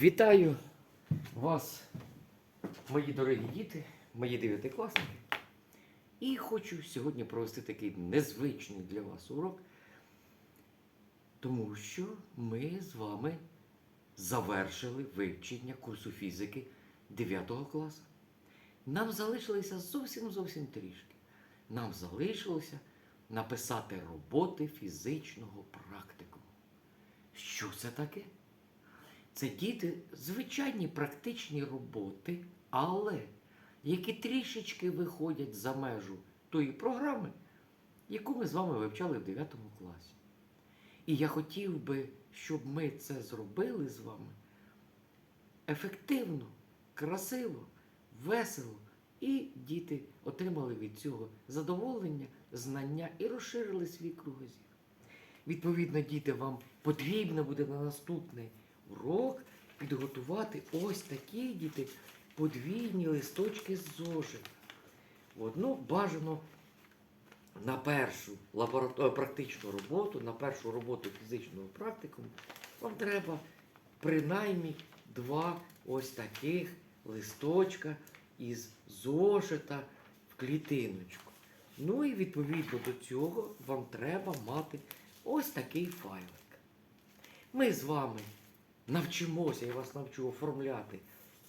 Вітаю вас, мої дорогі діти, мої дев'ятикласники. І хочу сьогодні провести такий незвичний для вас урок, тому що ми з вами завершили вивчення курсу фізики 9 класу. Нам залишилося зовсім зовсім трішки. Нам залишилося написати роботи фізичного практикуму. Що це таке? Це діти звичайні практичні роботи, але які трішечки виходять за межу тої програми, яку ми з вами вивчали в 9 класі. І я хотів би, щоб ми це зробили з вами ефективно, красиво, весело, і діти отримали від цього задоволення, знання і розширили свій кругозір. Відповідно, діти, вам потрібно буде на наступний урок підготувати ось такі діти подвійні листочки з зошит. Одну бажано на першу лаборато- е, практичну роботу, на першу роботу фізичного практикуму, вам треба принаймні два ось таких листочка із зошита в клітиночку. Ну і відповідно до цього вам треба мати ось такий файлик. Ми з вами навчимося, я вас навчу оформляти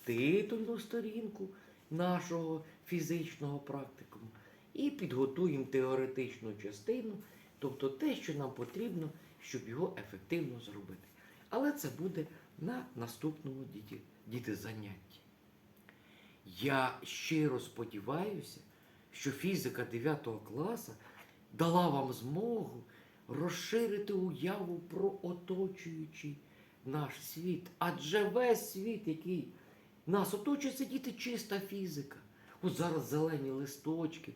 титульну сторінку нашого фізичного практикуму і підготуємо теоретичну частину, тобто те, що нам потрібно, щоб його ефективно зробити. Але це буде на наступному діті, діти занятті. Я щиро сподіваюся, що фізика 9 класу дала вам змогу розширити уяву про оточуючий наш світ. Адже весь світ, який нас оточує, це діти чиста фізика. От зараз зелені листочки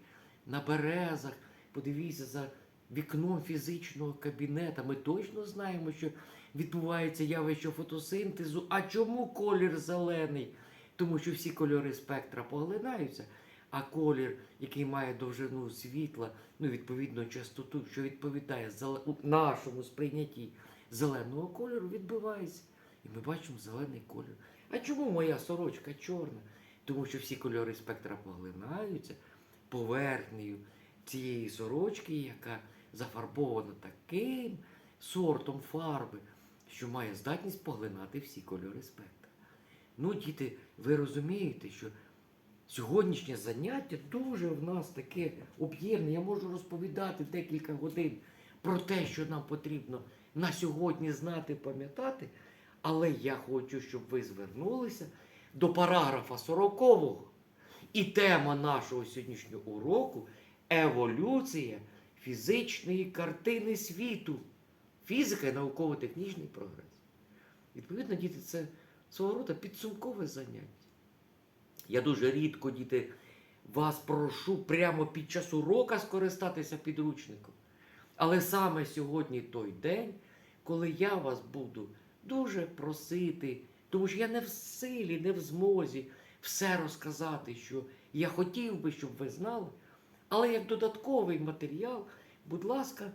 на березах. Подивіться за вікном фізичного кабінета. Ми точно знаємо, що відбувається явище фотосинтезу. А чому колір зелений? Тому що всі кольори спектра поглинаються, а колір, який має довжину світла, ну, відповідно, частоту, що відповідає нашому сприйнятті зеленого кольору, відбивається. І ми бачимо зелений колір. А чому моя сорочка чорна? Тому що всі кольори спектра поглинаються поверхнею цієї сорочки, яка зафарбована таким сортом фарби, що має здатність поглинати всі кольори спектра. Ну, діти, ви розумієте, що сьогоднішнє заняття дуже в нас таке об'ємне. Я можу розповідати декілька годин про те, що нам потрібно на сьогодні знати, пам'ятати. Але я хочу, щоб ви звернулися до параграфа 40. І тема нашого сьогоднішнього уроку еволюція фізичної картини світу. Фізика і науково-технічний прогрес. Відповідно, діти, це свого роду підсумкове заняття. Я дуже рідко, діти, вас прошу прямо під час урока скористатися підручником. Але саме сьогодні той день, коли я вас буду дуже просити, тому що я не в силі, не в змозі все розказати, що я хотів би, щоб ви знали. Але як додатковий матеріал, будь ласка,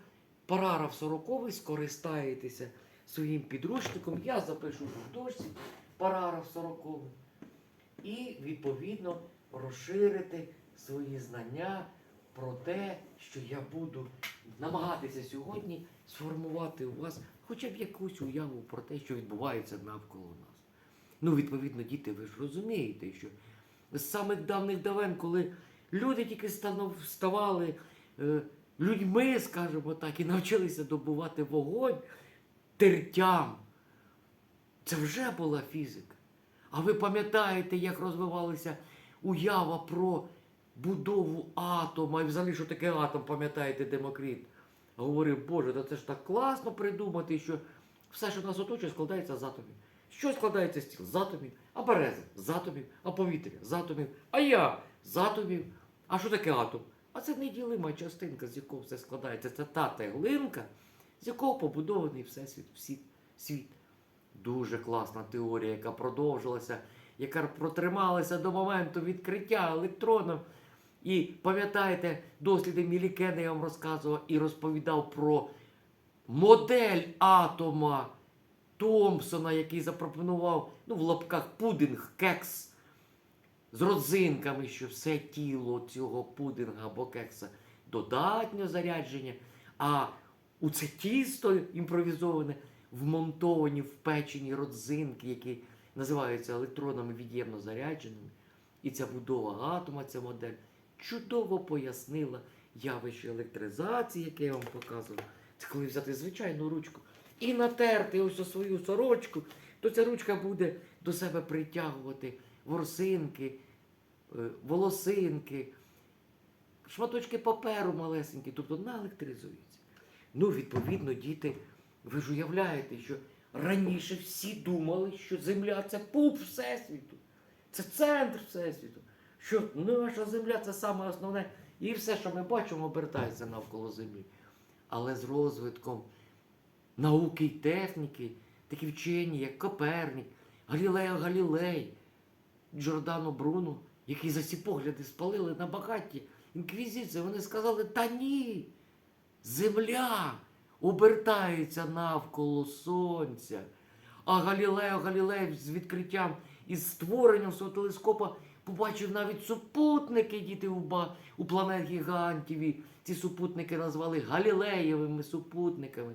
параграф 40 скористаєтеся своїм підручником. Я запишу в дошці параграф 40 і відповідно розширити свої знання про те, що я буду намагатися сьогодні сформувати у вас хоча б якусь уяву про те, що відбувається навколо нас. Ну, відповідно, діти, ви ж розумієте, що з самих давних давен, коли люди тільки ставали е, людьми, скажімо так, і навчилися добувати вогонь тертям, це вже була фізика. А ви пам'ятаєте, як розвивалася уява про будову атома, і взагалі, що таке атом, пам'ятаєте, Демокрит? Говорив, Боже, та це ж так класно придумати, що все, що нас оточує, складається з атомів. Що складається з тіл? З атомів, а береза з атомів, а повітря з атомів, а я з атомів. А що таке атом? А це неділима частинка, з якого все складається. Це та теглинка, з якого побудований всесвіт, всі, світ. Дуже класна теорія, яка продовжилася, яка протрималася до моменту відкриття електроном. І пам'ятаєте, досліди Мілікена я вам розказував і розповідав про модель атома Томпсона, який запропонував ну, в лапках пудинг, кекс з родзинками, що все тіло цього пудинга або кекса додатньо зарядження, а у це тісто імпровізоване вмонтовані впечені родзинки, які називаються електронами від'ємно зарядженими. І ця будова атома, ця модель чудово пояснила явище електризації, яке я вам показував. Це коли взяти звичайну ручку і натерти ось свою сорочку, то ця ручка буде до себе притягувати ворсинки, е, волосинки, шматочки паперу малесенькі, тобто наелектризується. Ну, відповідно, діти, ви ж уявляєте, що раніше всі думали, що Земля це пуп Всесвіту, це центр Всесвіту, що наша Земля це саме основне, і все, що ми бачимо, обертається навколо Землі. Але з розвитком науки і техніки, такі вчені, як Копернік, Галілео Галілей, Джордано Бруно, які за ці погляди спалили на багаті інквізиції, вони сказали, та ні, земля обертається навколо сонця. А Галілео Галілей з відкриттям і створенням свого телескопа побачив навіть супутники діти у, у планет гігантів. Ці супутники назвали Галілеєвими супутниками.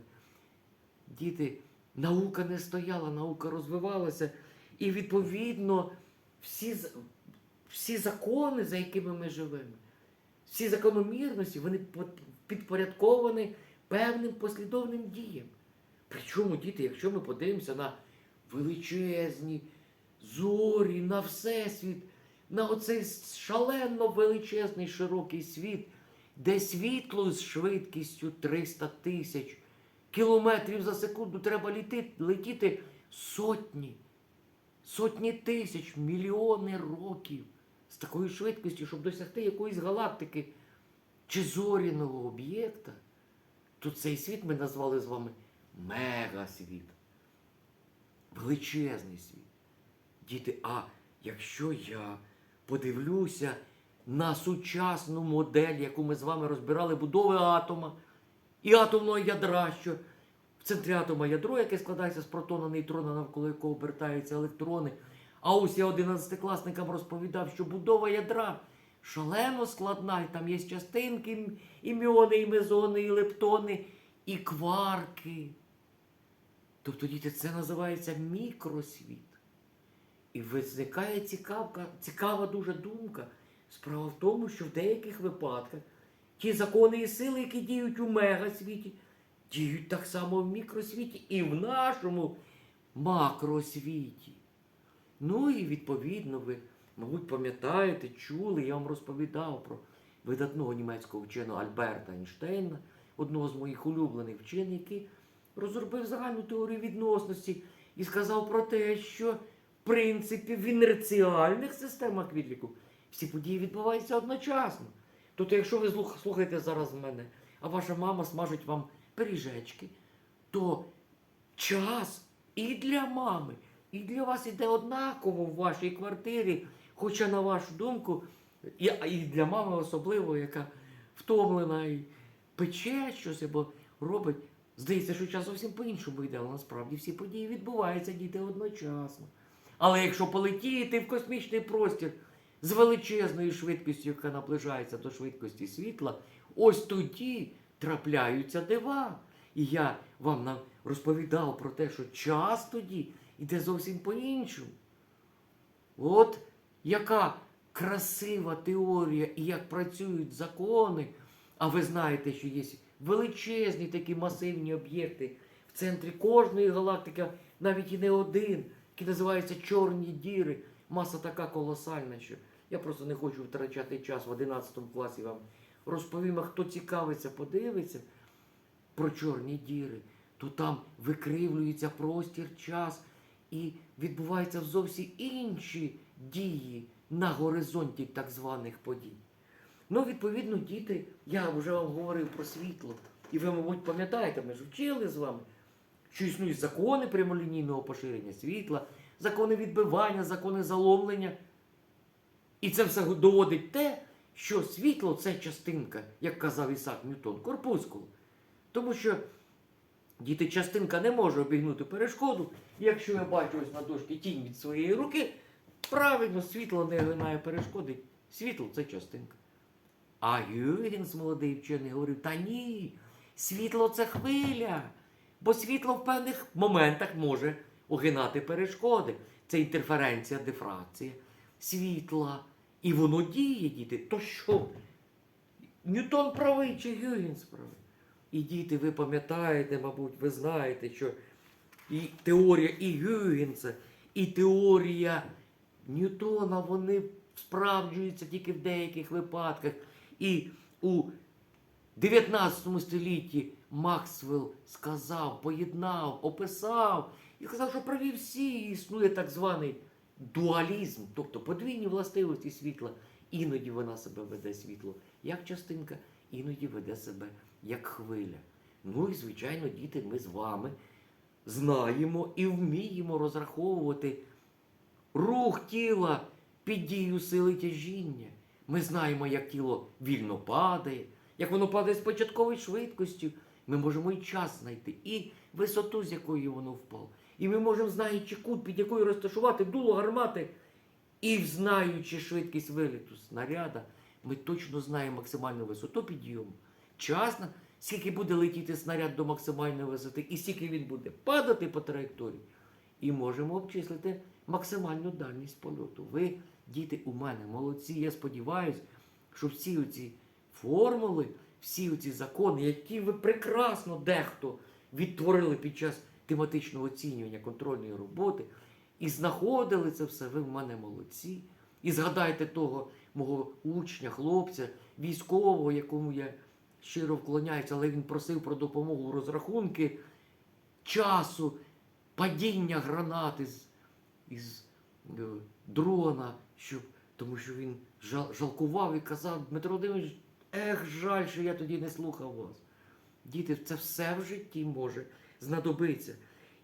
Діти, наука не стояла, наука розвивалася. І відповідно всі, всі закони, за якими ми живемо, всі закономірності, вони підпорядковані певним послідовним діям. Причому, діти, якщо ми подивимося на величезні зорі, на Всесвіт, на оцей шалено величезний широкий світ, де світло з швидкістю 300 тисяч кілометрів за секунду треба літи, летіти сотні, сотні тисяч, мільйони років з такою швидкістю, щоб досягти якоїсь галактики чи зоряного об'єкта, то цей світ ми назвали з вами мегасвіт. Величезний світ. Діти, а якщо я подивлюся на сучасну модель, яку ми з вами розбирали, будови атома і атомного ядра, що в центрі атома ядро, яке складається з протона, нейтрона, навколо якого обертаються електрони. А ось я 11-класникам розповідав, що будова ядра шалено складна, і там є частинки, і міони, і мезони, і лептони, і кварки. Тобто, діти, це називається мікросвіт. І виникає цікавка, цікава дуже думка. Справа в тому, що в деяких випадках ті закони і сили, які діють у мегасвіті, діють так само в мікросвіті і в нашому макросвіті. Ну і відповідно ви, мабуть, пам'ятаєте, чули, я вам розповідав про видатного німецького вченого Альберта Ейнштейна, одного з моїх улюблених вчених, який розробив загальну теорію відносності і сказав про те, що в принципі в інерціальних системах відліку всі події відбуваються одночасно. Тобто, якщо ви слухаєте зараз мене, а ваша мама смажить вам пиріжечки, то час і для мами, і для вас іде однаково в вашій квартирі, хоча, на вашу думку, і для мами особливо, яка втомлена і пече щось або робить. Здається, що час зовсім по-іншому йде, але насправді всі події відбуваються діти одночасно. Але якщо полетіти в космічний простір з величезною швидкістю, яка наближається до швидкості світла, ось тоді трапляються дива. І я вам розповідав про те, що час тоді йде зовсім по-іншому. От яка красива теорія і як працюють закони. А ви знаєте, що є величезні такі масивні об'єкти в центрі кожної галактики, навіть і не один, які називаються чорні діри. Маса така колосальна, що я просто не хочу втрачати час в 11 класі вам розповім, а хто цікавиться, подивиться про чорні діри, то там викривлюється простір, час і відбуваються зовсім інші дії на горизонті так званих подій. Ну, відповідно, діти, я вже вам говорив про світло, і ви, мабуть, пам'ятаєте, ми ж вчили з вами, що існують закони прямолінійного поширення світла, закони відбивання, закони заломлення. І це все доводить те, що світло це частинка, як казав Ісак Ньютон, корпускулу. Тому що Діти частинка не може обігнути перешкоду. Якщо я бачу ось на дошці тінь від своєї руки, правильно світло не гинає перешкоди. Світло це частинка. А Юргенс, молодий вчений, говорив: та ні, світло це хвиля. Бо світло в певних моментах може огинати перешкоди. Це інтерференція, дифракція світла. І воно діє, діти. То що? Ньютон правий чи Гюгенс правий? І діти, ви пам'ятаєте, мабуть, ви знаєте, що і теорія і Гюгенса, і теорія Ньютона, вони справджуються тільки в деяких випадках. І у 19 столітті Максвелл сказав, поєднав, описав і казав, що праві всі існує так званий дуалізм, тобто подвійні властивості світла. Іноді вона себе веде світло як частинка, іноді веде себе як хвиля. Ну і, звичайно, діти, ми з вами знаємо і вміємо розраховувати рух тіла під дією сили тяжіння. Ми знаємо, як тіло вільно падає, як воно падає з початковою швидкістю. Ми можемо і час знайти, і висоту, з якої воно впало. І ми можемо, знаючи кут, під якою розташувати дуло гармати, і знаючи швидкість виліту снаряда, ми точно знаємо максимальну висоту підйому. Час, скільки буде летіти снаряд до максимальної висоти, і скільки він буде падати по траєкторії. І можемо обчислити максимальну дальність польоту. Ви, діти, у мене молодці. Я сподіваюся, що всі оці формули, всі оці закони, які ви прекрасно дехто відтворили під час тематичного оцінювання контрольної роботи, і знаходили це все, ви в мене молодці. І згадайте того мого учня, хлопця, військового, якому я щиро вклоняюся, але він просив про допомогу розрахунки часу падіння гранати з, із е, дрона, щоб, тому що він жал, жалкував і казав, Дмитро Володимирович, ех, жаль, що я тоді не слухав вас. Діти, це все в житті може знадобитися.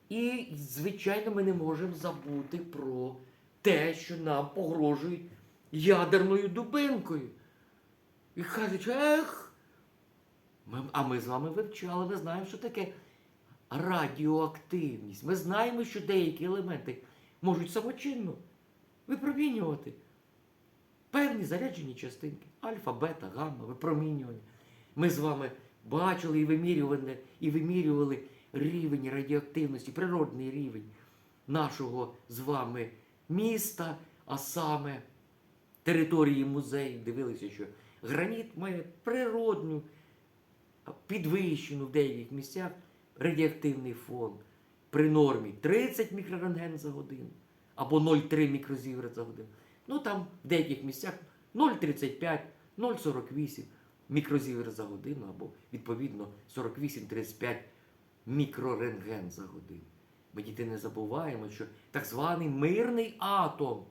І, звичайно, ми не можемо забути про те, що нам погрожують ядерною дубинкою. І кажуть, ех, ми, а ми з вами вивчали, ми знаємо, що таке радіоактивність. Ми знаємо, що деякі елементи можуть самочинно випромінювати певні заряджені частинки альфа, бета, гамма, випромінювання. Ми з вами бачили і вимірювали, і вимірювали рівень радіоактивності, природний рівень нашого з вами міста, а саме території музею. Дивилися, що граніт має природну, підвищену в деяких місцях радіоактивний фон при нормі 30 мікрорентген за годину або 0,3 мікрозівер за годину. Ну там в деяких місцях 0,35, 0,48 мікрозівер за годину або відповідно 48-35 мікрорентген за годину. Ми діти не забуваємо, що так званий мирний атом,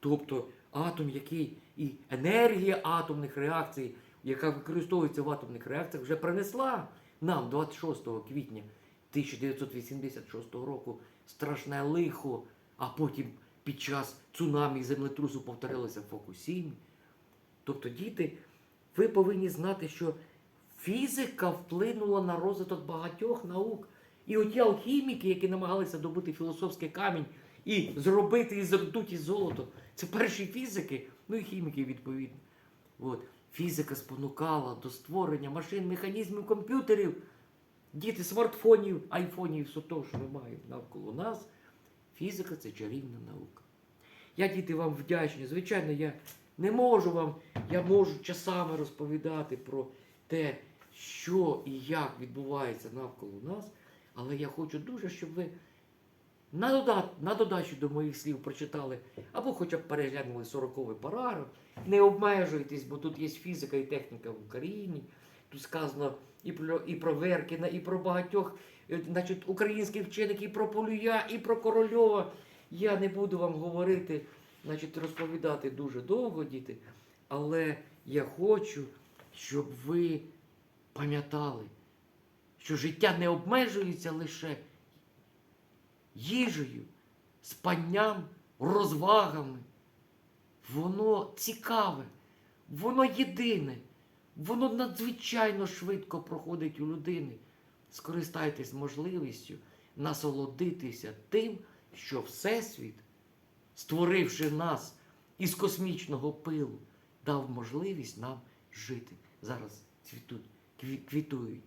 тобто атом, який і енергія атомних реакцій, яка використовується в атомних реакціях, вже принесла нам 26 квітня 1986 року страшне лихо, а потім під час цунамі і землетрусу повторилося в Фокусімі. Тобто, діти, ви повинні знати, що фізика вплинула на розвиток багатьох наук. І оті алхіміки, які намагалися добути філософський камінь і зробити із ртуті золото, це перші фізики, ну і хіміки відповідно. От. Фізика спонукала до створення машин, механізмів, комп'ютерів, діти, смартфонів, айфонів, все того, що ми маємо навколо нас. Фізика це чарівна наука. Я, діти, вам вдячний. Звичайно, я не можу вам, я можу часами розповідати про те, що і як відбувається навколо нас, але я хочу дуже, щоб ви на, додачу до моїх слів прочитали, або хоча б переглянули 40-й параграф. Не обмежуйтесь, бо тут є фізика і техніка в Україні. Тут сказано і про, і про Веркіна, і про багатьох значить, українських вчених, і про Полюя, і про Корольова. Я не буду вам говорити, значить, розповідати дуже довго, діти, але я хочу, щоб ви пам'ятали, що життя не обмежується лише їжею, спанням, розвагами. Воно цікаве, воно єдине, воно надзвичайно швидко проходить у людини. Скористайтесь можливістю насолодитися тим, що Всесвіт, створивши нас із космічного пилу, дав можливість нам жити. Зараз цвітуть, кві- квітують.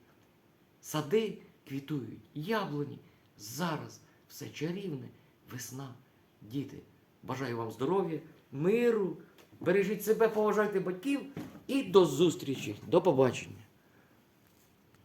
Сади квітують, яблуні. Зараз все чарівне, весна. Діти, бажаю вам здоров'я, миру, бережіть себе, поважайте батьків і до зустрічі. До побачення.